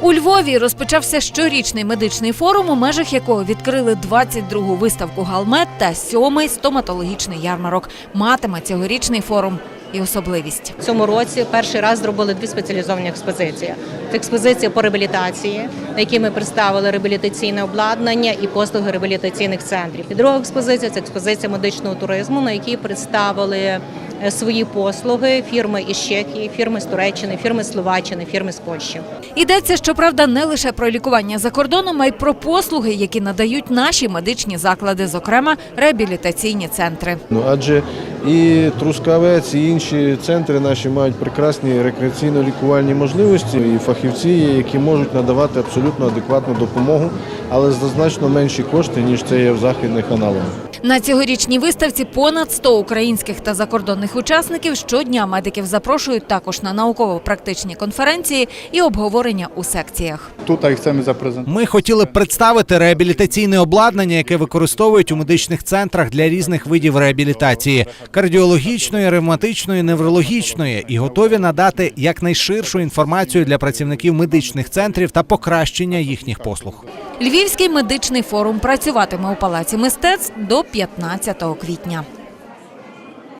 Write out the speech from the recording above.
У Львові розпочався щорічний медичний форум, у межах якого відкрили 22-гу виставку Галмет та 7-й стоматологічний ярмарок. Матиме цьогорічний форум і особливість. В цьому році перший раз зробили дві спеціалізовані експозиції. Це експозиція по реабілітації, на якій ми представили реабілітаційне обладнання і послуги реабілітаційних центрів. І друга експозиція це експозиція медичного туризму, на якій представили свої послуги фірми із Чехії, фірми з Туреччини, фірми з Словаччини, фірми з Польщі. Йдеться, щоправда, не лише про лікування за кордоном, а й про послуги, які надають наші медичні заклади, зокрема реабілітаційні центри. Ну, адже і Трускавець, і інші центри наші мають прекрасні рекреаційно-лікувальні можливості і фахівці, які можуть надавати абсолютно адекватну допомогу, але за значно менші кошти, ніж це є в західних аналогах. На цьогорічній виставці понад 100 українських та закордонних учасників щодня медиків запрошують також на науково-практичні конференції і обговорення у секціях. Zaprezentować. Ми хотіли б представити реабілітаційне обладнання, яке використовують у медичних центрах для різних видів реабілітації кардіологічної, ревматичної, неврологічної, і готові надати якнайширшу інформацію для працівників медичних центрів та покращення їхніх послуг. Львівський медичний форум працюватиме у палаці мистецтв до 15 квітня.